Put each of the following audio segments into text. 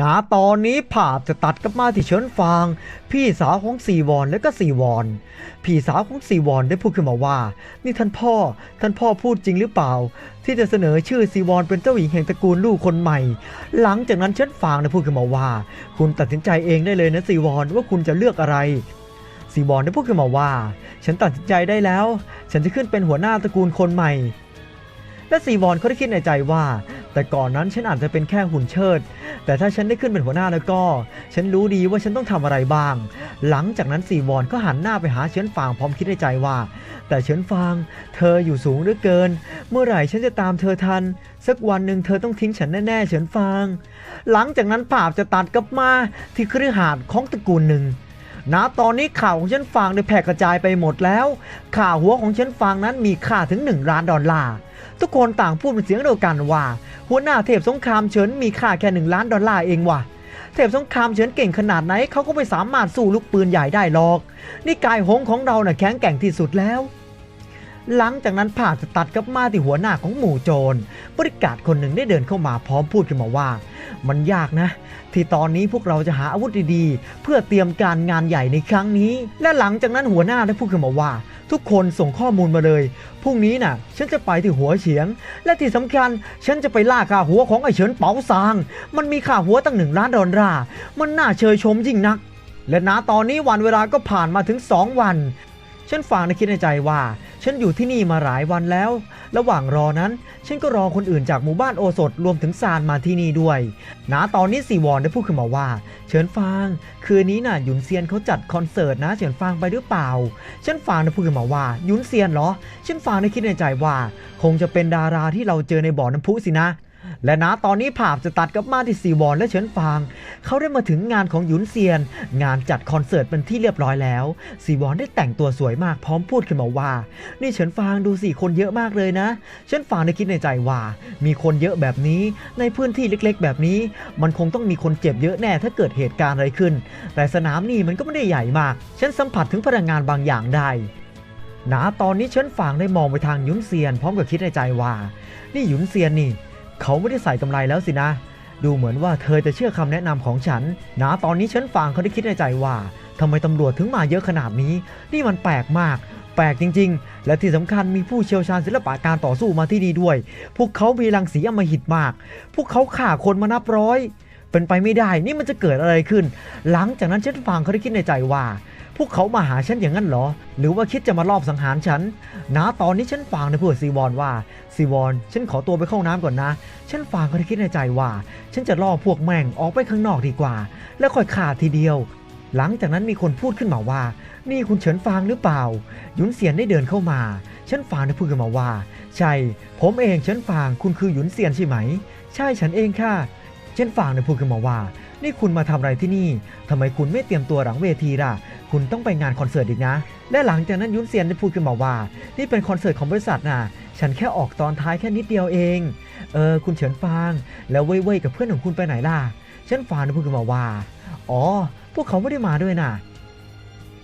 ณตอนนี้ภาพจะตัดกลับมาที่เฉินฟาง พี่สาวของซีวอนและก็ซีวอน พี่สาวของซีวอนได้พูดขึ้นมาว่า นี่ท่านพ่อ ท่านพ่อพูดจริงหรือเปล่า ที่จะเสนอชื่อซีวอนเป็นเจ้าหญิงแห่งตระกูลลูกคนใหม่ หลังจากนั้นเฉินฟางได้พูดขึ้นมาว่า คุณตัดสินใจเองได้เลยนะซีวอนว่าคุณจะเลือกอะไรซีวอนได้พูดขึ้นมาว่า ฉันตัดสินใจได้แล้ว ฉันจะขึ้นเป็นหัวหน้าตระกูลคนใหม่และซีวอนเขาได้คิดในใจว่า แต่ก่อนนั้นฉันอาจจะเป็นแค่หุ่นเชิด แต่ถ้าฉันได้ขึ้นเป็นหัวหน้าแล้วก็ ฉันรู้ดีว่าฉันต้องทำอะไรบ้าง หลังจากนั้นซีวอนก็หันหน้าไปหาเฉินฟางพร้อมคิดในใจว่า แต่เฉินฟาง เธออยู่สูงเหลือเกิน เมื่อไหร่ฉันจะตามเธอทัน สักวันหนึ่งเธอต้องทิ้งฉันแน่ๆเฉินฟาง หลังจากนั้นภาพจะตัดกลับมาที่คฤหาสน์ของตระกูลหนึ่งณตอนนี้ข่าวของเฉินฟางได้แพร่กระจายไปหมดแล้ว ข่าวหัวของเฉินฟางนั้นมีค่าถึง 1 ล้านดอลลาร์ ทุกคนต่างพูดเป็นเสียงเดียวกันว่า หัวหน้าเทพสงครามเฉินมีค่าแค่หนึ่งล้านดอลลาร์เองว่ะเทพสงครามเฉินเก่งขนาดไหนเขาก็ไม่สามารถสู้ลูกปืนใหญ่ได้หรอก นี่กายหงของเราน่ะแข็งแกร่งที่สุดแล้ว หลังจากนั้นผ่าจะตัดกับมาที่หัวหน้าของหมู่โจรบริการคนหนึ่งได้เดินเข้ามาพร้อมพูดขึ้นมาว่า มันยากนะ ที่ตอนนี้พวกเราจะหาอาวุธดีๆ เพื่อเตรียมการงานใหญ่ในครั้งนี้ และหลังจากนั้นหัวหน้าได้พูดขึ้นมาว่า ทุกคนส่งข้อมูลมาเลย พรุ่งนี้น่ะ ฉันจะไปที่หัวเฉียง และที่สำคัญ ฉันจะไปล่าค่าหัวของไอเฉินเปาซาง มันมีค่าหัวตั้งหนึ่งล้านดอลลาร์ มันน่าเชยชมยิ่งนัก และณตอนนี้วันเวลาก็ผ่านมาถึง 2 วัน ฉันฟังในคิดในใจว่า ฉันอยู่ที่นี่มาหลายวันแล้ว ระหว่างรอนั้น ฉันก็รอคนอื่นจากหมู่บ้านโอสถรวมถึงซานมาที่นี่ด้วยณตอนนี้สีวอนได้พูดขึ้นมาว่า เฉินฟาง คืนนี้น่ะหยุนเซียนเขาจัดคอนเสิร์ตนะ เฉินฟางไปหรือเปล่า ฉันฟางได้พูดขึ้นมาว่าหยุนเซียนเหรอ ฉันฟางได้คิดในใจว่า คงจะเป็นดาราที่เราเจอในบ่อน้ำพุสินะ และณตอนนี้ภาพจะตัดกับมาที่ซีวอนและเฉินฟาง เขาได้มาถึงงานของหยุนเซียน งานจัดคอนเสิร์ตเป็นที่เรียบร้อยแล้ว ซีวอนได้แต่งตัวสวยมากพร้อมพูดขึ้นมาว่า นี่เฉินฟางดูสิคนเยอะมากเลยนะ เฉินฟางได้คิดในใจว่า มีคนเยอะแบบนี้ในพื้นที่เล็กๆ แบบนี้ มันคงต้องมีคนเจ็บเยอะแน่ถ้าเกิดเหตุการณ์อะไรขึ้น แต่สนามนี่มันก็ไม่ได้ใหญ่มาก ฉันสัมผัสถึงพลังงานบางอย่างได้ณตอนนี้เฉินฟางได้มองไปทางหยุนเซียน พร้อมกับคิดในใจว่า นี่หยุนเซียนนี่ เขาไม่ได้ใส่กำไรแล้วสินะ ดูเหมือนว่าเธอจะเชื่อคำแนะนำของฉันนะตอนนี้ฉันฟังเขาได้คิดในใจว่าทำไมตำรวจถึงมาเยอะขนาดนี้ นี่มันแปลกมาก แปลกจริง ๆ และที่สำคัญมีผู้เชี่ยวชาญศิลปะการต่อสู้มาที่นี่ด้วย พวกเขามีรังสีอมหิตมาก พวกเขาฆ่าคนมานับร้อย เป็นไปไม่ได้ นี่มันจะเกิดอะไรขึ้น หลังจากนั้นฉันฟังเขาได้คิดในใจว่า พวกเขามาหาฉันอย่างนั้นเหรอ หรือว่าคิดจะมารอบสังหารฉันนะตอนนี้ฉันฟังในพูดซีวอนว่าซีวอนฉันขอตัวไปเข้าน้ำก่อนนะ ฉันฟังก็ได้คิดในใจว่า ฉันจะล่อพวกแม่งออกไปข้างนอกดีกว่า แล้วค่อยขาดทีเดียว หลังจากนั้นมีคนพูดขึ้นมาว่า นี่คุณเฉินฟางหรือเปล่าหยุนเซียนได้เดินเข้ามา ฉันฟางได้พูดขึ้นมาว่า ใช่ ผมเองเฉินฟางคุณคือหยุนเซียนใช่ไหม ใช่ฉันเองค่ะฉันฟางได้พูดขึ้นมาว่า นี่คุณมาทำอะไรที่นี่ทำไมคุณไม่เตรียมตัวหลังเวทีล่ะ คุณต้องไปงานคอนเสิร์ตอีกนะ และหลังจากนั้นยุนเซียนได้พูดขึ้นมาว่า นี่เป็นคอนเสิร์ตของบริษัทนะฉันแค่ออกตอนท้ายแค่นิดเดียวเอง เออ คุณเฉินฟาง แล้วเว่ยๆกับเพื่อนของคุณไปไหนล่ะ ฉันฟางได้พูดขึ้นมาว่า อ๋อ พวกเขาไม่ได้มาด้วยน่ะ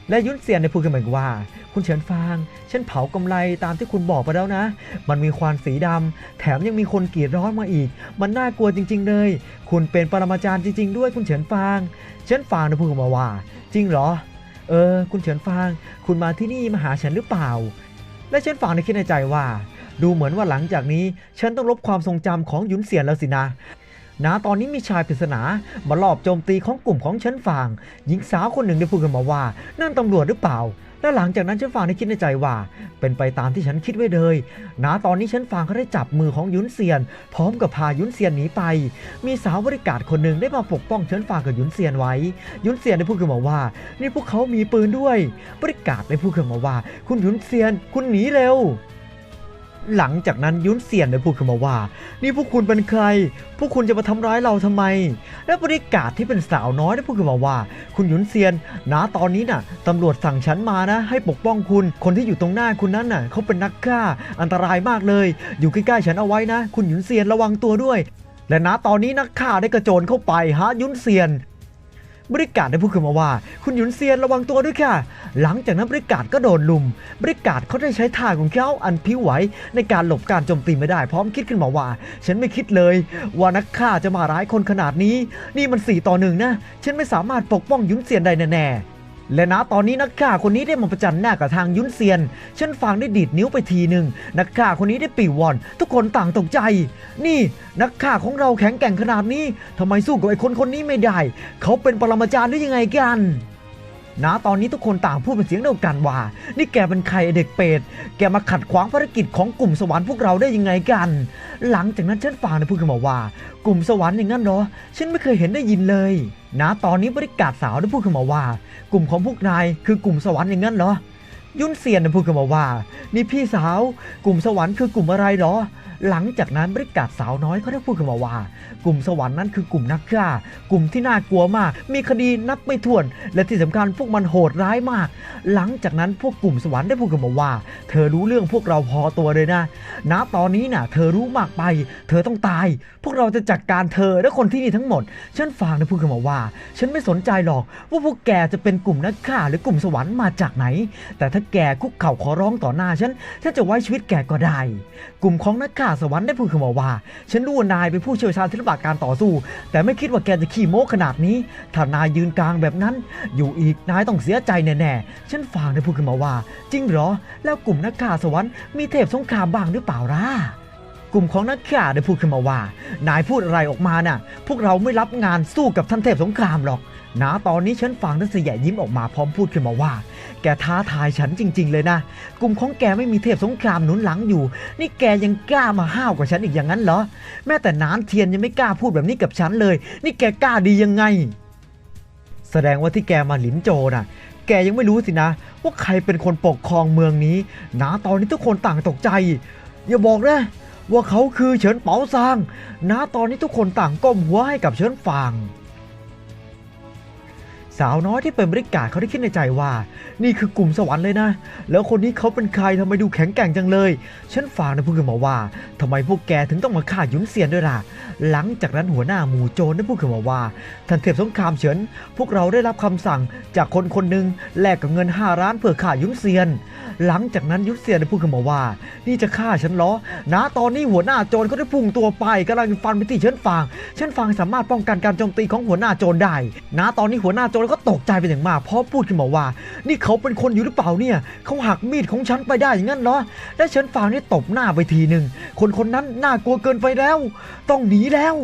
และยุนเซียนได้พูดขึ้นมาอีกว่า คุณเฉินฟาง ฉันเผากำไรตามที่คุณบอกไปแล้วนะ มันมีควันสีดำแถมยังมีคนกรีดร้อนมาอีก มันน่ากลัวจริง ๆ เลย คุณเป็นปรมาจารย์จริง ๆ ด้วยคุณเฉินฟางฉันฟางได้พูดขึ้นมาว่า จริงเหรอ เออ คุณเฉินฟาง คุณมาที่นี่มาหาฉันหรือเปล่า และเฉินฟางได้คิดในใจว่า ดูเหมือนว่าหลังจากนี้ ฉันต้องลบความทรงจำของยุนเซียนแล้วสินะ นะตอนนี้มีชายปริศนามาลอบโจมตีของกลุ่มของเฉินฟาง หญิงสาวคนหนึ่งได้พูดกันมาว่า นั่นตำรวจหรือเปล่า และหลังจากนั้นเฉินฟางได้คิดในใจว่า เป็นไปตามที่ฉันคิดไว้เลยนะตอนนี้เฉินฟางเขาได้จับมือของยุนเซียน พร้อมกับพายุนเซียนหนีไป มีสาวบริการคนหนึ่งได้มาปกป้องเฉินฟางกับยุนเซียนไว้ ยุนเซียนได้พูดขึ้นมาว่า นี่พวกเขามีปืนด้วย บริการได้พูดขึ้นมาว่า คุณยุนเซียน คุณหนีเร็ว หลังจากนั้นยุนเซียนได้พูดขึ้นมาว่า นี่พวกคุณเป็นใคร พวกคุณจะมาทำร้ายเราทำไม และบริการที่เป็นสาวน้อยได้พูดขึ้นมาว่า คุณยุนเซียนนะตอนนี้น่ะตำรวจสั่งฉันมานะ ให้ปกป้องคุณ คนที่อยู่ตรงหน้าคุณนั้นน่ะเขาเป็นนักฆ่า อันตรายมากเลย อยู่ใกล้ๆฉันเอาไว้นะ คุณยุนเซียนระวังตัวด้วย และนะตอนนี้นักฆ่าได้กระโจนเข้าไปหายุนเซียน บริการได้พูดขึ้นมาว่า คุณหยุนเซียนระวังตัวด้วยค่ะ หลังจากนั้นบริการก็โดนลุม บริการเขาได้ใช้ท่าของเขาอันพิ้วไหวในการหลบการโจมตีไม่ได้ พร้อมคิดขึ้นมาว่า ฉันไม่คิดเลย ว่านักฆ่าจะมาร้ายคนขนาดนี้ นี่มันสี่ต่อหนึ่งนะ ฉันไม่สามารถปกป้องหยุนเซียนได้แน่ๆ และนะตอนนี้นักฆ่าคนนี้ได้มาประจันหน้ากับทางยุนเซียน ฉันฟังได้ดีดนิ้วไปทีหนึ่งนักฆ่าคนนี้ได้ปีวอน ทุกคนต่างตกใจ นี่นักฆ่าของเราแข็งแกร่งขนาดนี้ทำไมสู้กับไอ้คนคนนี้ไม่ได้ เขาเป็นปรมาจารย์หรือยังไงกัน นะตอนนี้ทุกคนต่างพูดเป็นเสียงเดียวกันว่า นี่แกเป็นใครเด็กเป็ดแกมาขัดขวางภารกิจของกลุ่มสวรรค์พวกเราได้ยังไงกัน หลังจากนั้นฉันฟังได้พูดขึ้นมาว่า กลุ่มสวรรค์อย่างนั้นเหรอฉันไม่เคยเห็นได้ยินเลย นะตอนนี้บริการสาวได้พูดขึ้นมาว่า กลุ่มของพวกนายคือกลุ่มสวรรค์อย่างนั้นเหรอ ยุนเซียนได้พูดขึ้นมาว่า นี่พี่สาว กลุ่มสวรรค์คือกลุ่มอะไรเหรอ หลังจากนั้นบริการสาวน้อยเขาได้พูดขึ้นมาว่า กลุ่มสวรรค์นั้นคือกลุ่มนักฆ่า กลุ่มที่น่ากลัวมาก มีคดีนับไม่ถ้วน และที่สำคัญพวกมันโหดร้ายมาก หลังจากนั้นพวกกลุ่มสวรรค์ได้พูดกันมาว่า เธอรู้เรื่องพวกเราพอตัวเลยนะณตอนนี้น่ะ เธอรู้มากไป เธอต้องตาย พวกเราจะจัดการเธอและคนที่นี่ทั้งหมด ฉันฟังได้พูดกันมาว่า ฉันไม่สนใจหรอก ว่าพวกแกจะเป็นกลุ่มนักฆ่าหรือกลุ่มสวรรค์มาจากไหน แต่ถ้าแกคุกเข่าขอร้องต่อหน้าฉันฉันจะไว้ชีวิตแกก็ได้ กลุ่มของนักฆ่าสวรรค์ได้พูดขึ้นมาว่า ฉันรู้ว่านายเป็นผู้เชี่ยวชาญศิลปะการต่อสู้ แต่ไม่คิดว่าแกจะขี้โม้ขนาดนี้ ถ้านายยืนกลางแบบนั้น อยู่อีกนายต้องเสียใจแน่ๆ ฉันฟังได้พูดขึ้นมาว่า จริงเหรอ แล้วกลุ่มนักฆ่าสวรรค์มีเทพสงครามบ้างหรือเปล่าล่ะ กลุ่มของนักฆ่าได้พูดขึ้นมาว่า นายพูดอะไรออกมาน่ะ พวกเราไม่รับงานสู้กับท่านเทพสงครามหรอกนะตอนนี้ฉันฟังนักเสียยิ้มออกมาพร้อมพูดขึ้นมาว่า แกท้าทายฉันจริง ๆ เลยนะ กลุ่มของแกไม่มีเทพสงครามหนุนหลังอยู่ นี่แกยังกล้ามาห้าวกับฉันอีกอย่างนั้นเหรอ แม้แต่นานเทียนยังไม่กล้าพูดแบบนี้กับฉันเลย นี่แกกล้าดียังไง แสดงว่าที่แกมาหลินโจน่ะ แกยังไม่รู้สินะ ว่าใครเป็นคนปกครองเมืองนี้นะตอนนี้ทุกคนต่างตกใจ อย่าบอกนะ ว่าเขาคือเฉินเปาซางณตอนนี้ทุกคนต่างก้มหัวให้กับเฉินฟาง สาวน้อยที่เป็นบริการเขาได้คิดในใจว่า นี่คือกลุ่มสวรรค์เลยนะ แล้วคนนี้เขาเป็นใครทำไมดูแข็งแกร่งจังเลย ฉันฝากนะพูดขึ้นมาว่าทำไมพวกแกถึงต้องมาฆ่ายุนเซียนด้วยล่ะ หลังจากนั้นหัวหน้าหมู่โจรได้พูดขึ้นมาว่าท่านเทพสงครามเฉินพวกเราได้รับคำสั่งจากคนคนหนึ่งแลกกับเงิน5ล้านเพื่อฆ่ายุนเซียน หลังจากนั้นยุนเซียนได้พูดขึ้นมาว่า นี่จะฆ่าฉันเหรอนะตอนนี้หัวหน้าโจรเขาได้พุ่งตัวไปกำลังฟันไปที่เฉินฟางเฉินฟางสามารถป้องกันการโจมตีของหัวหน้าโจรได้นะตอนนี้หัวหน้าโจรก็ตกใจเป็นอย่างมากเพราะพูดขึ้นมาว่า นี่เขาเป็นคนอยู่หรือเปล่าเนี่ยเขาหักมีดของฉันไปได้อย่างนั้นเหรอและเฉินฟางนี่ตบหน้าไปทีหนึ่งคนคนนั้นน่ากลัวเกินไปแล้ว ต้องหนีแล้ว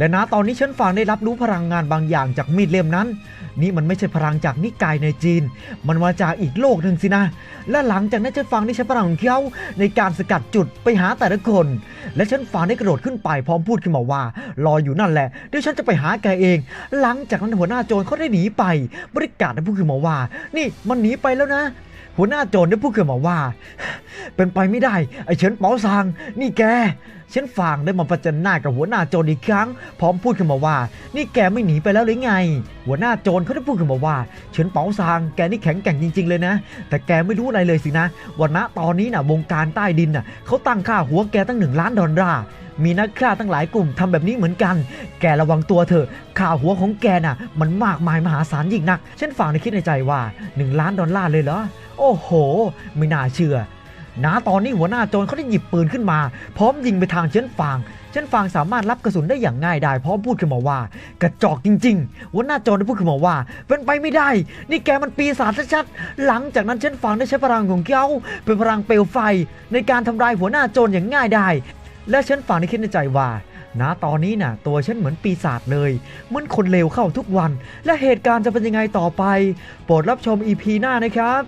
และนะตอนนี้เฉินฟางได้รับรู้พลังงานบางอย่างจากมีดเล่มนั้น นี่มันไม่ใช่พลังจากนิกายในจีน มันมาจากอีกโลกหนึ่งสินะ และหลังจากนั้นเฉินฟางได้ใช้พลังของเขาในการสกัดจุดไปหาแต่ละคน และเฉินฟางได้กระโดดขึ้นไปพร้อมพูดขึ้นมาว่า รออยู่นั่นแหละเดี๋ยวฉันจะไปหาแกเอง หลังจากนั้นหัวหน้าโจรเขาได้หนีไป บริการได้พูดขึ้นมาว่า นี่มันหนีไปแล้วนะ หัวหน้าโจรได้พูดขึ้นมาว่า เป็นไปไม่ได้ไอ้เฉินเปาซางนี่แกเฉันฟางได้มาประจันหน้ากับหัวหน้าโจรอีกครั้ง พร้อมพูดขึ้นมาว่า นี่แกไม่หนีไปแล้วหรือไง หัวหน้าโจรเขาได้พูดขึ้นมาว่า เฉินเปาซางแกนี่แข็งแกร่งจริง ๆ เลยนะ แต่แกไม่รู้อะไรเลยสินะวันณตอนนี้น่ะวงการใต้ดินน่ะเขาตั้งค่าหัวแกตั้งหนึ่งล้านดอลลาร์ มีนักฆ่าตั้งหลายกลุ่มทำแบบนี้เหมือนกัน แกระวังตัวเถอะ ข่าวหัวของแกน่ะ มันมากมายมหาศาลยิ่งนัก ฉันฟังในคิดในใจว่า 1 ล้านดอลลาร์เลยเหรอ โอ้โห ไม่น่าเชื่อนะตอนนี้หัวหน้าโจรเขาได้หยิบปืนขึ้นมา พร้อมยิงไปทางเชินฟางเชินฟางสามารถรับกระสุนได้อย่างง่ายดายพร้อมพูดขึ้นมาว่า กระจอกจริง ๆ หัวหน้าโจรได้พูดขึ้นมาว่า เป็นไปไม่ได้ นี่แกมันปีศาจชัดๆหลังจากนั้นเชินฟางได้ใช้พลังของเขาเป็นพลังเปลวไฟ ในการทำลายหัวหน้าโจรอย่างง่ายดาย และฉันฝังในคิดในใจว่าณตอนนี้น่ะ ตัวฉันเหมือนปีศาจเลยเหมือนคนเลวเข้าทุกวัน และเหตุการณ์จะเป็นยังไงต่อไป โปรดรับชม EP หน้านะครับ